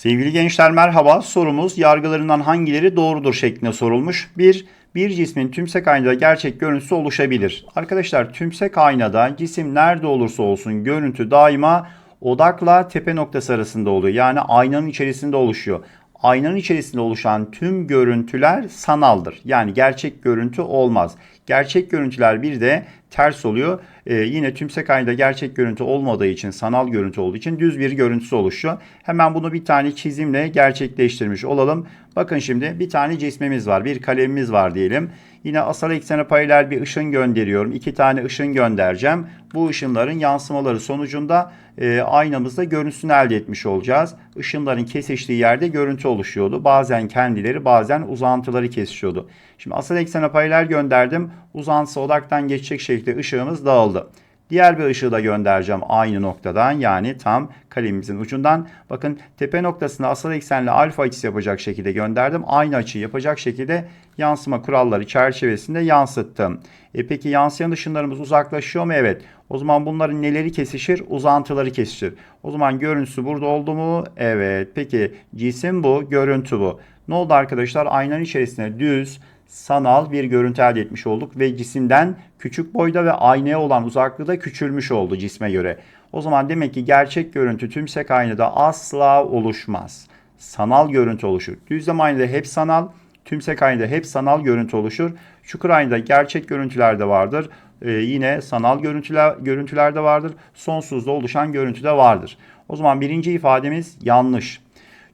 Sevgili gençler merhaba. Sorumuz yargılarından hangileri doğrudur şeklinde sorulmuş. 1. Bir cismin tümsek aynada gerçek görüntüsü oluşabilir. Arkadaşlar tümsek aynada cisim nerede olursa olsun görüntü daima odakla tepe noktası arasında oluyor. Yani aynanın içerisinde oluşuyor. Aynanın içerisinde oluşan tüm görüntüler sanaldır. Yani gerçek görüntü olmaz. Gerçek görüntüler bir de ters oluyor. Ee, yine tümsek aynada gerçek görüntü olmadığı için, sanal görüntü olduğu için düz bir görüntüsü oluşuyor. Hemen bunu bir tane çizimle gerçekleştirmiş olalım. Bakın şimdi bir tane cismimiz var, bir kalemimiz var diyelim. Yine asal eksene paralel bir ışın gönderiyorum. İki tane ışın göndereceğim. Bu ışınların yansımaları sonucunda e, aynamızda görüntüsünü elde etmiş olacağız. Işınların kesiştiği yerde görüntü oluşuyordu. Bazen kendileri bazen uzantıları kesişiyordu. Şimdi asal eksene paralel gönderdim. Uzantısı odaktan geçecek şekilde ışığımız dağıldı. Diğer bir ışığı da göndereceğim aynı noktadan yani tam kalemimizin ucundan. Bakın tepe noktasına asal eksenle alfa açısı yapacak şekilde gönderdim. Aynı açıyı yapacak şekilde yansıma kuralları çerçevesinde yansıttım. E peki yansıyan ışınlarımız uzaklaşıyor mu? Evet. O zaman bunların neleri kesişir? Uzantıları kesişir. O zaman görüntüsü burada oldu mu? Evet. Peki cisim bu, görüntü bu. Ne oldu arkadaşlar? Aynanın içerisine düz, sanal bir görüntü elde etmiş olduk ve cisimden küçük boyda ve aynaya olan uzaklığı da küçülmüş oldu cisme göre. O zaman demek ki gerçek görüntü tümsek aynada asla oluşmaz. Sanal görüntü oluşur. Düzlem aynada hep sanal, tümsek aynada hep sanal görüntü oluşur. Çukur aynada gerçek görüntüler de vardır. Ee, yine sanal görüntüler, görüntüler de vardır. Sonsuzda oluşan görüntü de vardır. O zaman birinci ifademiz yanlış.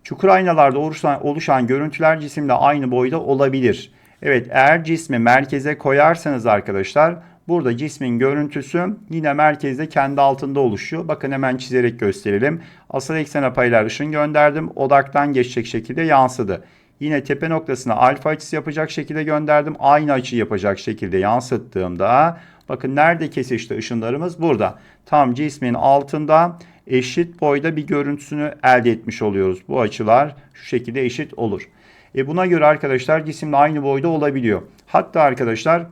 Çukur aynalarda oluşan, oluşan görüntüler cisimle aynı boyda olabilir. Evet eğer cismi merkeze koyarsanız arkadaşlar burada cismin görüntüsü yine merkezde kendi altında oluşuyor. Bakın hemen çizerek gösterelim. Asal eksene paralel ışın gönderdim. Odaktan geçecek şekilde yansıdı. Yine tepe noktasına alfa açısı yapacak şekilde gönderdim. Aynı açı yapacak şekilde yansıttığımda bakın nerede kesişti ışınlarımız? Burada. Tam cismin altında eşit boyda bir görüntüsünü elde etmiş oluyoruz. Bu açılar şu şekilde eşit olur. E buna göre arkadaşlar cisimle aynı boyda olabiliyor. Hatta arkadaşlar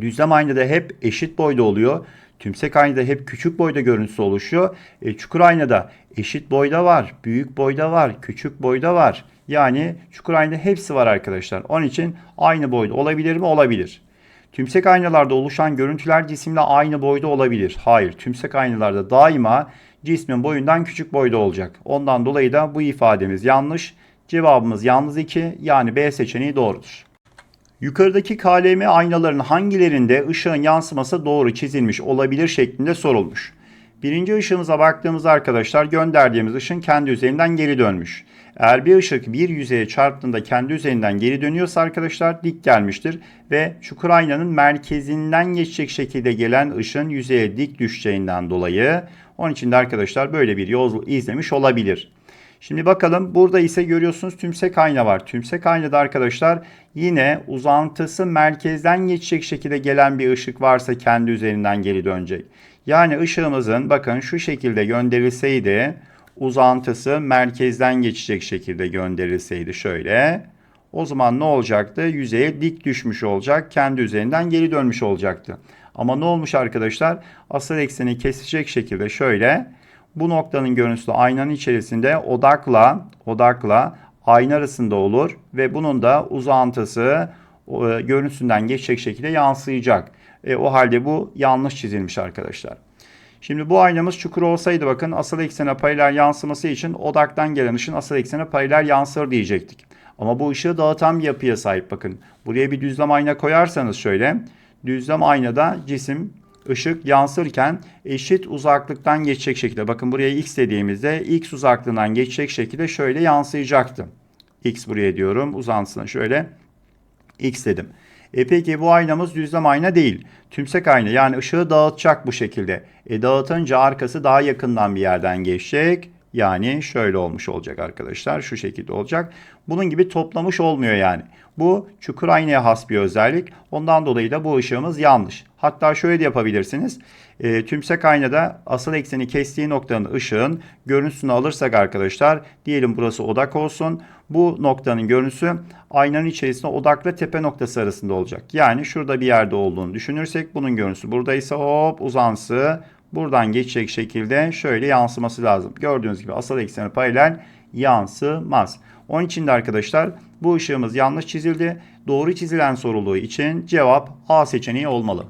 düzlem aynada hep eşit boyda oluyor. Tümsek aynada hep küçük boyda görüntüsü oluşuyor. E, çukur aynada eşit boyda var, büyük boyda var, küçük boyda var. Yani çukur aynada hepsi var arkadaşlar. Onun için aynı boyda olabilir mi? Olabilir. Tümsek aynalarda oluşan görüntüler cisimle aynı boyda olabilir. Hayır, tümsek aynalarda daima cismin boyundan küçük boyda olacak. Ondan dolayı da bu ifademiz yanlış. Cevabımız yalnız 2 yani B seçeneği doğrudur. Yukarıdaki KLM aynaların hangilerinde ışığın yansıması doğru çizilmiş olabilir şeklinde sorulmuş. Birinci ışığımıza baktığımızda arkadaşlar gönderdiğimiz ışın kendi üzerinden geri dönmüş. Eğer bir ışık bir yüzeye çarptığında kendi üzerinden geri dönüyorsa arkadaşlar dik gelmiştir ve çukur aynanın merkezinden geçecek şekilde gelen ışın yüzeye dik düşeceğinden dolayı onun için de arkadaşlar böyle bir yol izlemiş olabilir. Şimdi bakalım burada ise görüyorsunuz tümsek ayna var. Tümsek aynada arkadaşlar yine uzantısı merkezden geçecek şekilde gelen bir ışık varsa kendi üzerinden geri dönecek. Yani ışığımızın bakın şu şekilde gönderilseydi uzantısı merkezden geçecek şekilde gönderilseydi şöyle. O zaman ne olacaktı? Yüzeye dik düşmüş olacak. Kendi üzerinden geri dönmüş olacaktı. Ama ne olmuş arkadaşlar? Asıl ekseni kesecek şekilde şöyle bu noktanın görüntüsü aynanın içerisinde odakla odakla ayna arasında olur ve bunun da uzantısı e, görüntüsünden geçecek şekilde yansıyacak. E, o halde bu yanlış çizilmiş arkadaşlar. Şimdi bu aynamız çukur olsaydı bakın asıl eksene paralel yansıması için odaktan gelen ışın asıl eksene paralel yansır diyecektik. Ama bu ışığı dağıtan bir yapıya sahip bakın. Buraya bir düzlem ayna koyarsanız şöyle. Düzlem aynada cisim ışık yansırken eşit uzaklıktan geçecek şekilde bakın buraya x dediğimizde x uzaklığından geçecek şekilde şöyle yansıyacaktı. x buraya diyorum uzantısına şöyle x dedim. E peki bu aynamız düzlem ayna değil. Tümsek ayna yani ışığı dağıtacak bu şekilde. E dağıtınca arkası daha yakından bir yerden geçecek. Yani şöyle olmuş olacak arkadaşlar. Şu şekilde olacak. Bunun gibi toplamış olmuyor yani. Bu çukur aynaya has bir özellik. Ondan dolayı da bu ışığımız yanlış. Hatta şöyle de yapabilirsiniz. E, tümsek aynada asıl ekseni kestiği noktanın ışığın görüntüsünü alırsak arkadaşlar diyelim burası odak olsun. Bu noktanın görüntüsü aynanın içerisinde odakla tepe noktası arasında olacak. Yani şurada bir yerde olduğunu düşünürsek bunun görüntüsü buradaysa hop uzansı buradan geçecek şekilde şöyle yansıması lazım. Gördüğünüz gibi asal ekseni paralel yansımaz. Onun için de arkadaşlar bu ışığımız yanlış çizildi. Doğru çizilen soruluğu için cevap A seçeneği olmalı.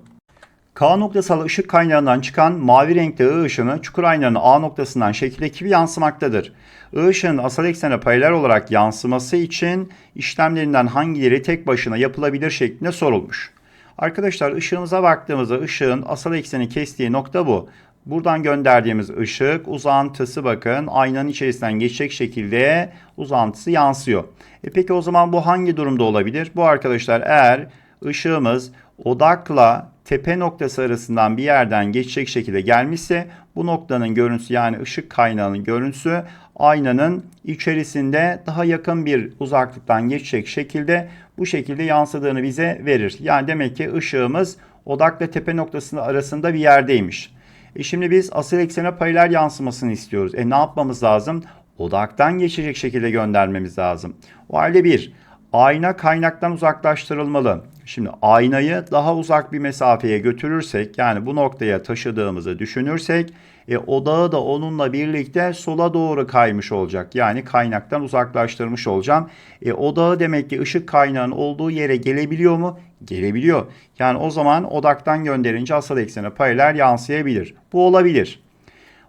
K noktasal ışık kaynağından çıkan mavi renkli I ışını çukur aynanın A noktasından şekildeki gibi yansımaktadır. I ışığın asal eksene paralel olarak yansıması için işlemlerinden hangileri tek başına yapılabilir şeklinde sorulmuş. Arkadaşlar ışığımıza baktığımızda ışığın asal ekseni kestiği nokta bu. Buradan gönderdiğimiz ışık uzantısı bakın aynanın içerisinden geçecek şekilde uzantısı yansıyor. E peki o zaman bu hangi durumda olabilir? Bu arkadaşlar eğer ışığımız odakla tepe noktası arasından bir yerden geçecek şekilde gelmişse bu noktanın görüntüsü yani ışık kaynağının görüntüsü aynanın içerisinde daha yakın bir uzaklıktan geçecek şekilde bu şekilde yansıdığını bize verir. Yani demek ki ışığımız odakla tepe noktasının arasında bir yerdeymiş. E şimdi biz asıl eksene paralel yansımasını istiyoruz. E ne yapmamız lazım? Odaktan geçecek şekilde göndermemiz lazım. O halde bir, ayna kaynaktan uzaklaştırılmalı. Şimdi aynayı daha uzak bir mesafeye götürürsek yani bu noktaya taşıdığımızı düşünürsek e, odağı da onunla birlikte sola doğru kaymış olacak. Yani kaynaktan uzaklaştırmış olacağım. E, odağı demek ki ışık kaynağının olduğu yere gelebiliyor mu? Gelebiliyor. Yani o zaman odaktan gönderince asal eksene paralel yansıyabilir. Bu olabilir.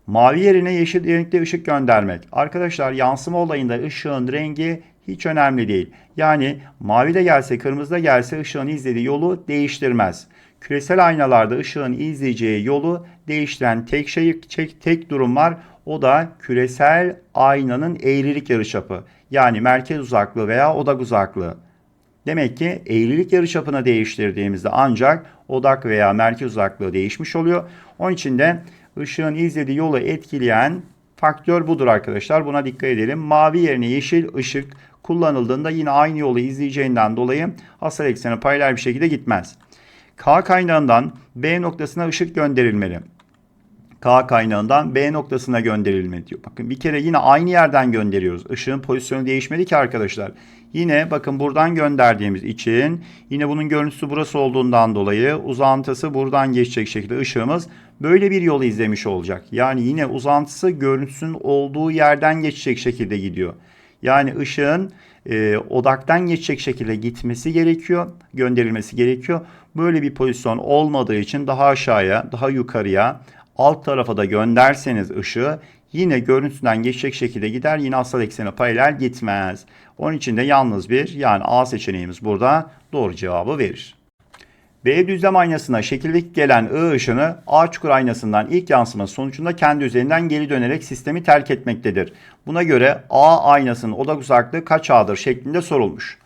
Mavi yerine yeşil renkli ışık göndermek. Arkadaşlar yansıma olayında ışığın rengi hiç önemli değil. Yani mavi de gelse kırmızı da gelse ışığın izlediği yolu değiştirmez. Küresel aynalarda ışığın izleyeceği yolu değiştiren tek şey tek, tek durum var. O da küresel aynanın eğrilik yarıçapı. Yani merkez uzaklığı veya odak uzaklığı. Demek ki eğrilik yarıçapını değiştirdiğimizde ancak odak veya merkez uzaklığı değişmiş oluyor. Onun için de ışığın izlediği yolu etkileyen faktör budur arkadaşlar. Buna dikkat edelim. Mavi yerine yeşil ışık kullanıldığında yine aynı yolu izleyeceğinden dolayı asal eksene paralel bir şekilde gitmez. K kaynağından B noktasına ışık gönderilmeli. K kaynağından B noktasına gönderilmeli diyor. Bakın bir kere yine aynı yerden gönderiyoruz. Işığın pozisyonu değişmedi ki arkadaşlar. Yine bakın buradan gönderdiğimiz için yine bunun görüntüsü burası olduğundan dolayı uzantısı buradan geçecek şekilde ışığımız böyle bir yolu izlemiş olacak. Yani yine uzantısı görüntüsünün olduğu yerden geçecek şekilde gidiyor. Yani ışığın e, odaktan geçecek şekilde gitmesi gerekiyor, gönderilmesi gerekiyor. Böyle bir pozisyon olmadığı için daha aşağıya, daha yukarıya, alt tarafa da gönderseniz ışığı yine görüntüden geçecek şekilde gider. Yine asal eksene paralel gitmez. Onun için de yalnız bir yani A seçeneğimiz burada doğru cevabı verir. B düzlem aynasına şekillik gelen I ışını A çukur aynasından ilk yansıması sonucunda kendi üzerinden geri dönerek sistemi terk etmektedir. Buna göre A aynasının odak uzaklığı kaç A'dır şeklinde sorulmuş.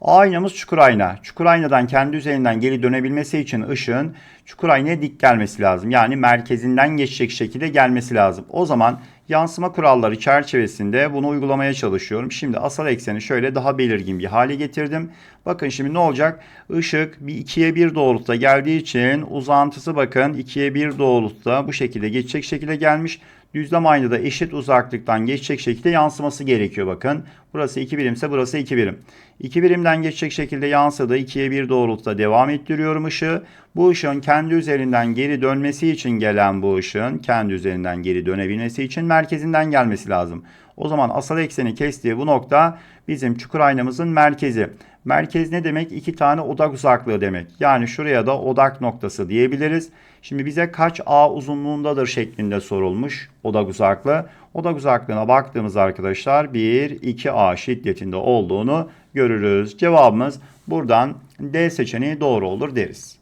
A aynamız çukur ayna. Çukur aynadan kendi üzerinden geri dönebilmesi için ışığın çukur aynaya dik gelmesi lazım. Yani merkezinden geçecek şekilde gelmesi lazım. O zaman yansıma kuralları çerçevesinde bunu uygulamaya çalışıyorum. Şimdi asal ekseni şöyle daha belirgin bir hale getirdim. Bakın şimdi ne olacak? Işık bir 2'ye 1 doğrultuda geldiği için uzantısı bakın 2'ye 1 doğrultuda bu şekilde geçecek şekilde gelmiş. Düzlem aynada eşit uzaklıktan geçecek şekilde yansıması gerekiyor bakın. Burası 2 birimse burası 2 birim. 2 birimden geçecek şekilde yansıdı. 2'ye 1 doğrultuda devam ettiriyorum ışığı. Bu ışığın kendi üzerinden geri dönmesi için gelen bu ışığın kendi üzerinden geri dönebilmesi için merkezinden gelmesi lazım. O zaman asal ekseni kestiği bu nokta bizim çukur aynamızın merkezi. Merkez ne demek? İki tane odak uzaklığı demek. Yani şuraya da odak noktası diyebiliriz. Şimdi bize kaç A uzunluğundadır şeklinde sorulmuş odak uzaklığı. Odak uzaklığına baktığımız arkadaşlar 1, 2A şiddetinde olduğunu görürüz. Cevabımız buradan D seçeneği doğru olur deriz.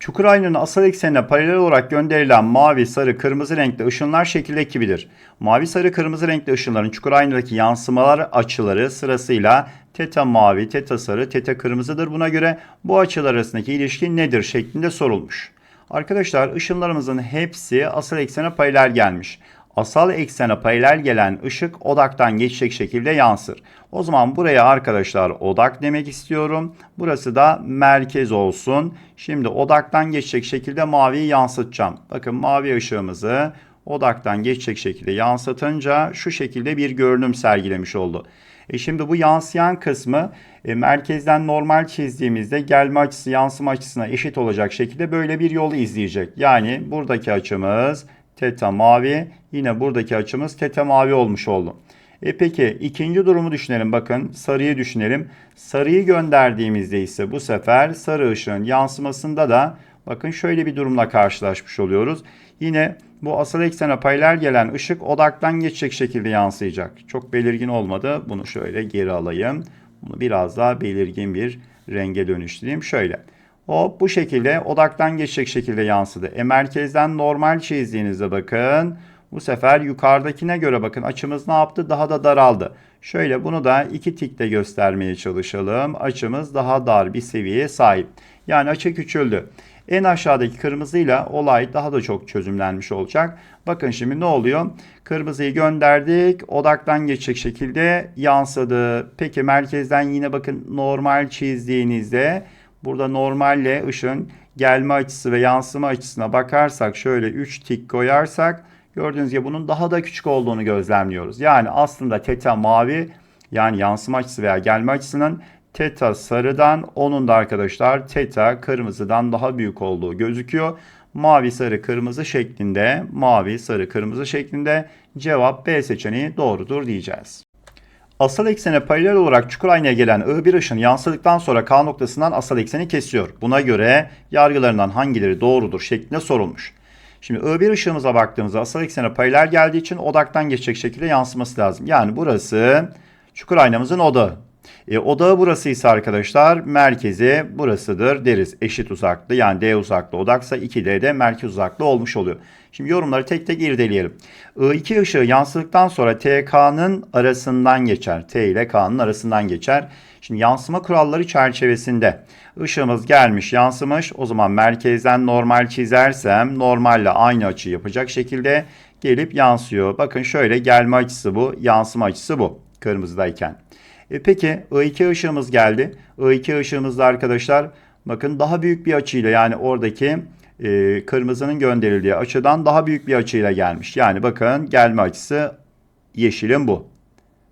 Çukur aynanın asal eksenine paralel olarak gönderilen mavi, sarı, kırmızı renkli ışınlar şekildeki gibidir. Mavi, sarı, kırmızı renkli ışınların çukur aynadaki yansımalar açıları sırasıyla teta mavi, teta sarı, teta kırmızıdır. Buna göre bu açılar arasındaki ilişki nedir şeklinde sorulmuş. Arkadaşlar ışınlarımızın hepsi asal eksene paralel gelmiş. Asal eksene paralel gelen ışık odaktan geçecek şekilde yansır. O zaman buraya arkadaşlar odak demek istiyorum. Burası da merkez olsun. Şimdi odaktan geçecek şekilde maviyi yansıtacağım. Bakın mavi ışığımızı odaktan geçecek şekilde yansıtınca şu şekilde bir görünüm sergilemiş oldu. E şimdi bu yansıyan kısmı e, merkezden normal çizdiğimizde gelme açısı yansıma açısına eşit olacak şekilde böyle bir yolu izleyecek. Yani buradaki açımız teta mavi yine buradaki açımız teta mavi olmuş oldu. E peki ikinci durumu düşünelim. Bakın sarıyı düşünelim. Sarıyı gönderdiğimizde ise bu sefer sarı ışığın yansımasında da bakın şöyle bir durumla karşılaşmış oluyoruz. Yine bu asal eksene paralel gelen ışık odaktan geçecek şekilde yansıyacak. Çok belirgin olmadı. Bunu şöyle geri alayım. Bunu biraz daha belirgin bir renge dönüştüreyim. Şöyle. O bu şekilde odaktan geçecek şekilde yansıdı. E merkezden normal çizdiğinizde bakın. Bu sefer yukarıdakine göre bakın açımız ne yaptı? Daha da daraldı. Şöyle bunu da iki tikte göstermeye çalışalım. Açımız daha dar bir seviyeye sahip. Yani açı küçüldü. En aşağıdaki kırmızıyla olay daha da çok çözümlenmiş olacak. Bakın şimdi ne oluyor? Kırmızıyı gönderdik. Odaktan geçecek şekilde yansıdı. Peki merkezden yine bakın normal çizdiğinizde burada normalle ışın gelme açısı ve yansıma açısına bakarsak şöyle 3 tik koyarsak gördüğünüz gibi bunun daha da küçük olduğunu gözlemliyoruz. Yani aslında teta mavi yani yansıma açısı veya gelme açısının teta sarıdan onun da arkadaşlar teta kırmızıdan daha büyük olduğu gözüküyor. Mavi sarı kırmızı şeklinde mavi sarı kırmızı şeklinde cevap B seçeneği doğrudur diyeceğiz. Asal eksene paralel olarak çukur aynaya gelen I1 ışın yansıdıktan sonra K noktasından asal ekseni kesiyor. Buna göre yargılarından hangileri doğrudur şeklinde sorulmuş. Şimdi I1 ışığımıza baktığımızda asal eksene paralel geldiği için odaktan geçecek şekilde yansıması lazım. Yani burası çukur aynamızın odağı. E, odağı burası ise arkadaşlar merkezi burasıdır deriz. Eşit uzaklığı yani D uzaklığı odaksa 2D de merkez uzaklığı olmuş oluyor. Şimdi yorumları tek tek irdeleyelim. I2 ışığı yansıdıktan sonra TK'nın arasından geçer. T ile K'nın arasından geçer. Şimdi yansıma kuralları çerçevesinde ışığımız gelmiş yansımış. O zaman merkezden normal çizersem normalle aynı açı yapacak şekilde gelip yansıyor. Bakın şöyle gelme açısı bu, yansıma açısı bu kırmızıdayken. E peki I2 ışığımız geldi. I2 ışığımızda arkadaşlar bakın daha büyük bir açıyla yani oradaki e, kırmızının gönderildiği açıdan daha büyük bir açıyla gelmiş. Yani bakın gelme açısı yeşilin bu.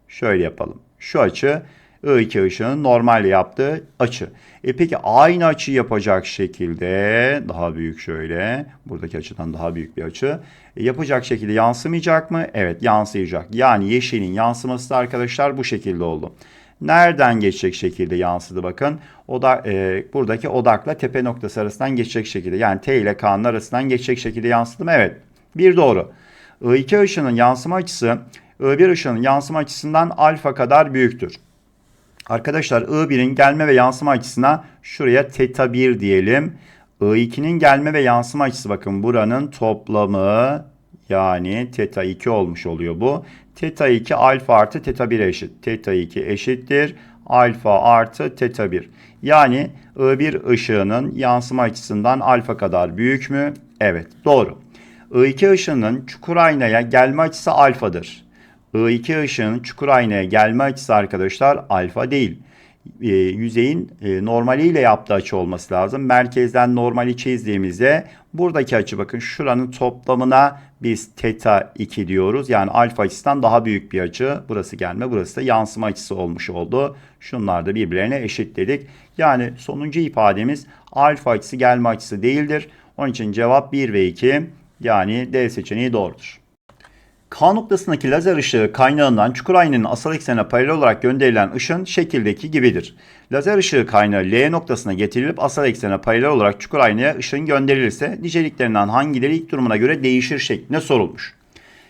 Şöyle yapalım. Şu açı I2 ışığının normalde yaptığı açı. E peki aynı açı yapacak şekilde daha büyük şöyle buradaki açıdan daha büyük bir açı e, yapacak şekilde yansımayacak mı? Evet yansıyacak. Yani yeşilin yansıması da arkadaşlar bu şekilde oldu. Nereden geçecek şekilde yansıdı bakın. O da e, buradaki odakla tepe noktası arasından geçecek şekilde. Yani T ile K'nın arasından geçecek şekilde yansıdı mı? Evet. Bir doğru. I2 ışının yansıma açısı I1 ışının yansıma açısından alfa kadar büyüktür. Arkadaşlar I1'in gelme ve yansıma açısına şuraya teta 1 diyelim. I2'nin gelme ve yansıma açısı bakın buranın toplamı yani teta 2 olmuş oluyor bu. Teta 2 alfa artı teta 1 eşit. Teta 2 eşittir. Alfa artı teta 1. Yani I1 ışığının yansıma açısından alfa kadar büyük mü? Evet doğru. I2 ışığının çukur aynaya gelme açısı alfadır. I2 ışığının çukur aynaya gelme açısı arkadaşlar alfa değil. E, yüzeyin e, normaliyle yaptığı açı olması lazım. Merkezden normali çizdiğimizde buradaki açı bakın şuranın toplamına biz teta 2 diyoruz. Yani alfa açısından daha büyük bir açı. Burası gelme burası da yansıma açısı olmuş oldu. Şunlar da birbirlerine eşitledik. Yani sonuncu ifademiz alfa açısı gelme açısı değildir. Onun için cevap 1 ve 2 yani D seçeneği doğrudur. K noktasındaki lazer ışığı kaynağından çukur aynanın asal eksenine paralel olarak gönderilen ışın şekildeki gibidir. Lazer ışığı kaynağı L noktasına getirilip asal eksene paralel olarak çukur aynaya ışın gönderilirse niceliklerinden hangileri ilk durumuna göre değişir şeklinde sorulmuş.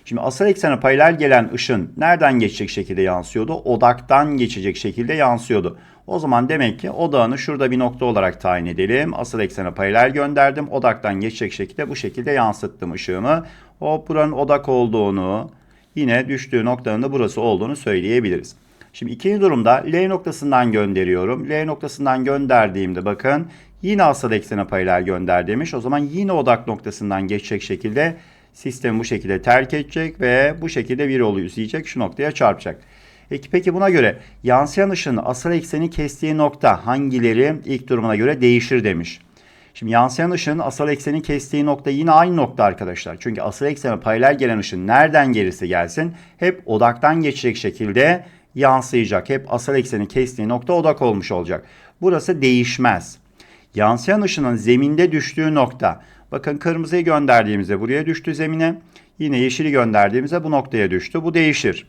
Şimdi asal eksene paralel gelen ışın nereden geçecek şekilde yansıyordu? Odaktan geçecek şekilde yansıyordu. O zaman demek ki odağını şurada bir nokta olarak tayin edelim. Asal eksene paralel gönderdim. Odaktan geçecek şekilde bu şekilde yansıttım ışığımı. O buranın odak olduğunu, yine düştüğü noktanın da burası olduğunu söyleyebiliriz. Şimdi ikinci durumda L noktasından gönderiyorum. L noktasından gönderdiğimde bakın yine asal eksene paralel gönderdiğimiz. O zaman yine odak noktasından geçecek şekilde sistemi bu şekilde terk edecek ve bu şekilde bir yolu izleyecek şu noktaya çarpacak. Peki buna göre yansıyan ışının asal ekseni kestiği nokta hangileri ilk durumuna göre değişir demiş. Şimdi yansıyan ışığın asal ekseni kestiği nokta yine aynı nokta arkadaşlar. Çünkü asal eksene paralel gelen ışın nereden gelirse gelsin hep odaktan geçecek şekilde yansıyacak. Hep asal ekseni kestiği nokta odak olmuş olacak. Burası değişmez. Yansıyan ışının zeminde düştüğü nokta. Bakın kırmızıyı gönderdiğimizde buraya düştü zemine. Yine yeşili gönderdiğimizde bu noktaya düştü. Bu değişir.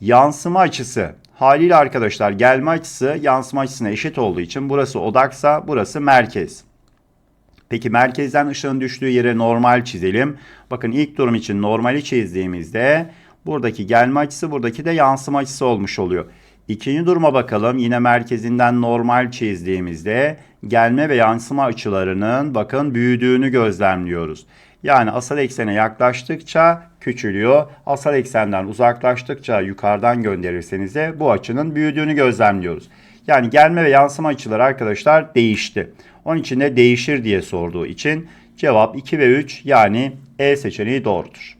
Yansıma açısı haliyle arkadaşlar gelme açısı yansıma açısına eşit olduğu için burası odaksa burası merkez. Peki merkezden ışığın düştüğü yere normal çizelim. Bakın ilk durum için normali çizdiğimizde buradaki gelme açısı buradaki de yansıma açısı olmuş oluyor. İkinci duruma bakalım. Yine merkezinden normal çizdiğimizde gelme ve yansıma açılarının bakın büyüdüğünü gözlemliyoruz. Yani asal eksene yaklaştıkça küçülüyor. Asal eksenden uzaklaştıkça yukarıdan gönderirseniz de bu açının büyüdüğünü gözlemliyoruz. Yani gelme ve yansıma açıları arkadaşlar değişti. Onun için de değişir diye sorduğu için cevap 2 ve 3 yani E seçeneği doğrudur.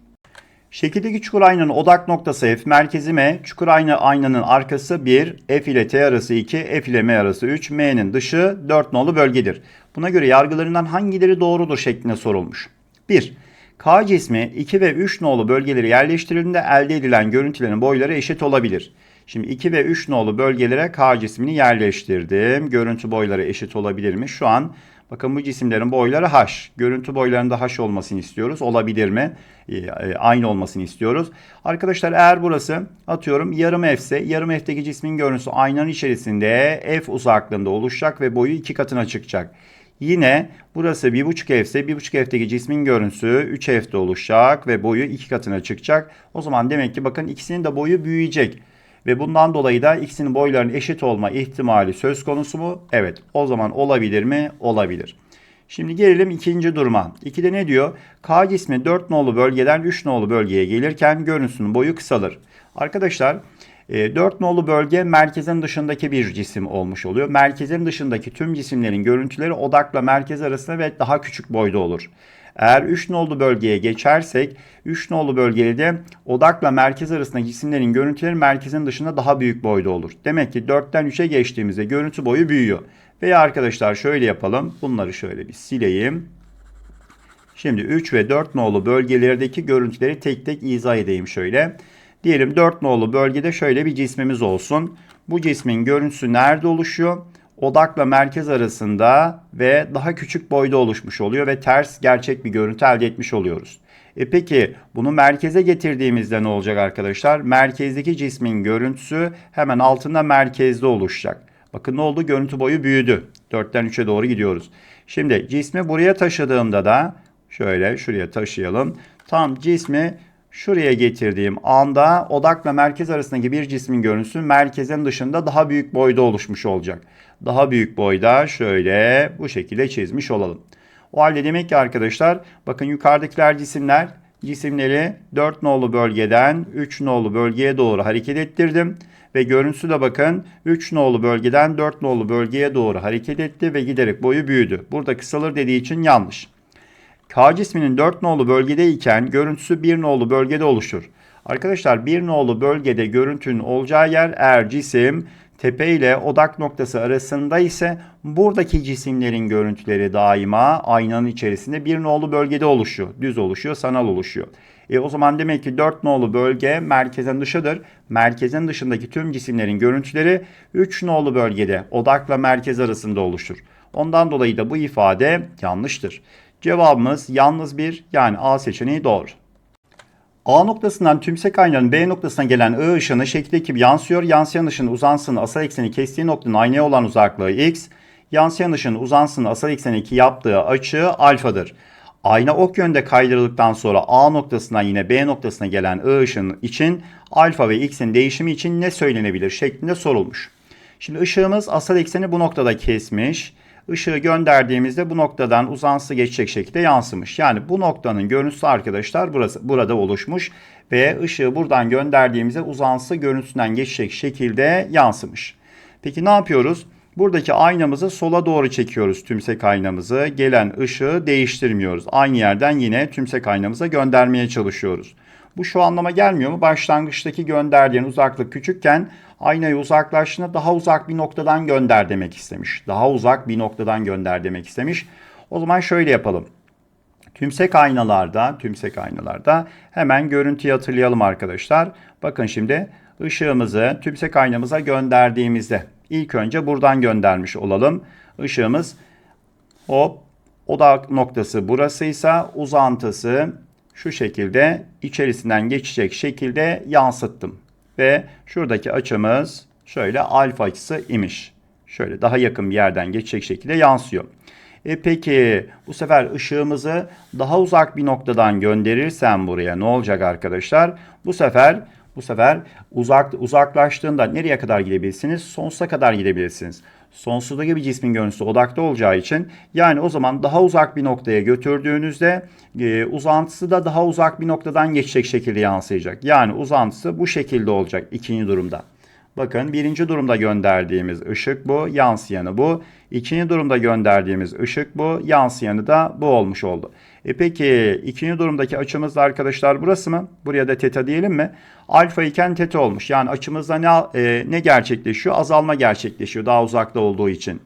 Şekildeki çukur aynanın odak noktası F, merkezi M, çukur ayna aynanın arkası 1, F ile T arası 2, F ile M arası 3, M'nin dışı 4 nolu bölgedir. Buna göre yargılarından hangileri doğrudur şeklinde sorulmuş. 1. K cismi 2 ve 3 nolu bölgeleri yerleştirildiğinde elde edilen görüntülerin boyları eşit olabilir. Şimdi 2 ve 3 nolu bölgelere K cismini yerleştirdim. Görüntü boyları eşit olabilir mi? Şu an bakın bu cisimlerin boyları H. Görüntü boylarında H olmasını istiyoruz. Olabilir mi? Ee, aynı olmasını istiyoruz. Arkadaşlar eğer burası atıyorum yarım F ise yarım F'teki cismin görüntüsü aynanın içerisinde F uzaklığında oluşacak ve boyu 2 katına çıkacak. Yine burası 1.5 F ise 1.5 F'teki cismin görüntüsü 3 F'de oluşacak ve boyu 2 katına çıkacak. O zaman demek ki bakın ikisinin de boyu büyüyecek. Ve bundan dolayı da ikisinin boylarının eşit olma ihtimali söz konusu mu? Evet. O zaman olabilir mi? Olabilir. Şimdi gelelim ikinci duruma. 2'de ne diyor? K cismi 4 nolu bölgeden 3 nolu bölgeye gelirken görüntüsünün boyu kısalır. Arkadaşlar 4 e, nolu bölge merkezin dışındaki bir cisim olmuş oluyor. Merkezin dışındaki tüm cisimlerin görüntüleri odakla merkez arasında ve daha küçük boyda olur. Eğer 3 nolu bölgeye geçersek 3 nolu bölgede odakla merkez arasındaki cisimlerin görüntüleri merkezin dışında daha büyük boyda olur. Demek ki 4'ten 3'e geçtiğimizde görüntü boyu büyüyor. Veya arkadaşlar şöyle yapalım. Bunları şöyle bir sileyim. Şimdi 3 ve 4 nolu bölgelerdeki görüntüleri tek tek izah edeyim şöyle. Diyelim 4 nolu bölgede şöyle bir cismimiz olsun. Bu cismin görüntüsü nerede oluşuyor? odakla merkez arasında ve daha küçük boyda oluşmuş oluyor ve ters gerçek bir görüntü elde etmiş oluyoruz. E peki bunu merkeze getirdiğimizde ne olacak arkadaşlar? Merkezdeki cismin görüntüsü hemen altında merkezde oluşacak. Bakın ne oldu? Görüntü boyu büyüdü. 4'ten 3'e doğru gidiyoruz. Şimdi cismi buraya taşıdığımda da şöyle şuraya taşıyalım. Tam cismi şuraya getirdiğim anda odakla merkez arasındaki bir cismin görüntüsü merkezin dışında daha büyük boyda oluşmuş olacak. Daha büyük boyda şöyle bu şekilde çizmiş olalım. O halde demek ki arkadaşlar bakın yukarıdakiler cisimler cisimleri 4 nolu bölgeden 3 nolu bölgeye doğru hareket ettirdim. Ve görüntüsü de bakın 3 nolu bölgeden 4 nolu bölgeye doğru hareket etti ve giderek boyu büyüdü. Burada kısalır dediği için yanlış. K cisminin 4 nolu bölgedeyken görüntüsü 1 nolu bölgede oluşur. Arkadaşlar 1 nolu bölgede görüntünün olacağı yer eğer cisim tepe ile odak noktası arasında ise buradaki cisimlerin görüntüleri daima aynanın içerisinde bir nolu bölgede oluşuyor. Düz oluşuyor, sanal oluşuyor. E o zaman demek ki 4 nolu bölge merkezin dışıdır. Merkezin dışındaki tüm cisimlerin görüntüleri 3 nolu bölgede odakla merkez arasında oluşur. Ondan dolayı da bu ifade yanlıştır. Cevabımız yalnız bir yani A seçeneği doğru. A noktasından tümsek aynanın B noktasına gelen I ışını şekildeki gibi yansıyor. Yansıyan ışın uzansının asal ekseni kestiği noktanın aynaya olan uzaklığı x. Yansıyan ışın uzansının asal ekseni 2 yaptığı açı alfadır. Ayna ok yönde kaydırıldıktan sonra A noktasından yine B noktasına gelen I ışının için alfa ve x'in değişimi için ne söylenebilir şeklinde sorulmuş. Şimdi ışığımız asal ekseni bu noktada kesmiş ışığı gönderdiğimizde bu noktadan uzansı geçecek şekilde yansımış. Yani bu noktanın görüntüsü arkadaşlar burası burada oluşmuş ve ışığı buradan gönderdiğimizde uzansı görüntüsünden geçecek şekilde yansımış. Peki ne yapıyoruz? Buradaki aynamızı sola doğru çekiyoruz tümsek aynamızı. Gelen ışığı değiştirmiyoruz. Aynı yerden yine tümsek aynamıza göndermeye çalışıyoruz. Bu şu anlama gelmiyor mu? Başlangıçtaki gönderdiğin uzaklık küçükken aynayı uzaklaştığında daha uzak bir noktadan gönder demek istemiş. Daha uzak bir noktadan gönder demek istemiş. O zaman şöyle yapalım. Tümsek aynalarda, tümsek aynalarda hemen görüntüyü hatırlayalım arkadaşlar. Bakın şimdi ışığımızı tümsek aynamıza gönderdiğimizde ilk önce buradan göndermiş olalım. Işığımız hop odak noktası burasıysa uzantısı şu şekilde içerisinden geçecek şekilde yansıttım. ve şuradaki açımız şöyle alfa açısı imiş. Şöyle daha yakın bir yerden geçecek şekilde yansıyor. E peki bu sefer ışığımızı daha uzak bir noktadan gönderirsem buraya ne olacak arkadaşlar? Bu sefer bu sefer uzak uzaklaştığında nereye kadar gidebilirsiniz? Sonsuza kadar gidebilirsiniz. Sonsuzdaki bir cismin görüntüsü odakta olacağı için yani o zaman daha uzak bir noktaya götürdüğünüzde e, uzantısı da daha uzak bir noktadan geçecek şekilde yansıyacak. Yani uzantısı bu şekilde olacak ikinci durumda. Bakın birinci durumda gönderdiğimiz ışık bu, yansıyanı bu. İkinci durumda gönderdiğimiz ışık bu, yansıyanı da bu olmuş oldu. E peki ikinci durumdaki açımız da arkadaşlar burası mı? Buraya da teta diyelim mi? Alfa iken teta olmuş. Yani açımızda ne, e, ne gerçekleşiyor? Azalma gerçekleşiyor daha uzakta olduğu için.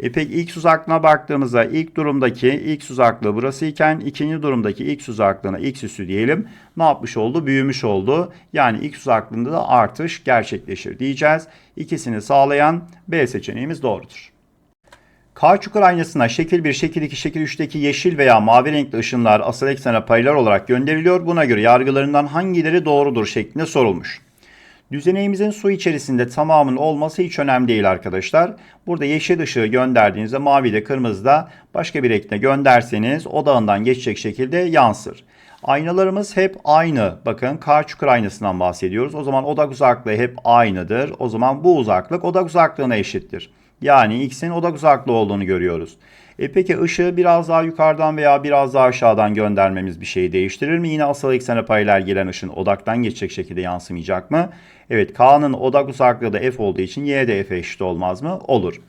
E peki ilk uzaklığına baktığımızda ilk durumdaki ilk uzaklığı burası iken ikinci durumdaki ilk uzaklığına x üssü diyelim. Ne yapmış oldu? Büyümüş oldu. Yani ilk uzaklığında da artış gerçekleşir diyeceğiz. İkisini sağlayan B seçeneğimiz doğrudur. K çukur aynasına şekil 1, şekil 2, şekil 3'teki yeşil veya mavi renkli ışınlar asıl eksene paralel olarak gönderiliyor. Buna göre yargılarından hangileri doğrudur şeklinde sorulmuş. Düzeneğimizin su içerisinde tamamının olması hiç önemli değil arkadaşlar. Burada yeşil ışığı gönderdiğinizde mavi de kırmızı da başka bir renkte gönderseniz odağından geçecek şekilde yansır. Aynalarımız hep aynı. Bakın kar çukur aynasından bahsediyoruz. O zaman odak uzaklığı hep aynıdır. O zaman bu uzaklık odak uzaklığına eşittir. Yani x'in odak uzaklığı olduğunu görüyoruz. E peki ışığı biraz daha yukarıdan veya biraz daha aşağıdan göndermemiz bir şeyi değiştirir mi? Yine asal eksene paralel gelen ışın odaktan geçecek şekilde yansımayacak mı? Evet K'nın odak uzaklığı da f olduğu için y de f'e eşit olmaz mı? Olur.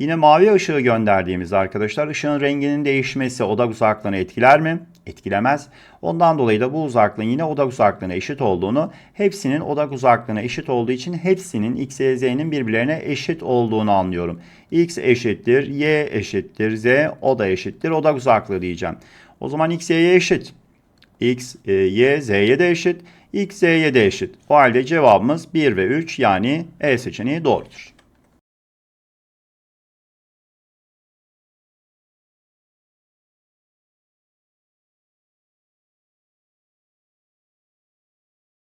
Yine mavi ışığı gönderdiğimizde arkadaşlar ışığın renginin değişmesi odak uzaklığını etkiler mi? Etkilemez. Ondan dolayı da bu uzaklığın yine odak uzaklığına eşit olduğunu, hepsinin odak uzaklığına eşit olduğu için hepsinin x, y, z'nin birbirlerine eşit olduğunu anlıyorum. x eşittir, y eşittir, z o da eşittir, odak uzaklığı diyeceğim. O zaman x, y'ye eşit. x, e, y, z'ye de eşit. x, z'ye de eşit. O halde cevabımız 1 ve 3 yani E seçeneği doğrudur.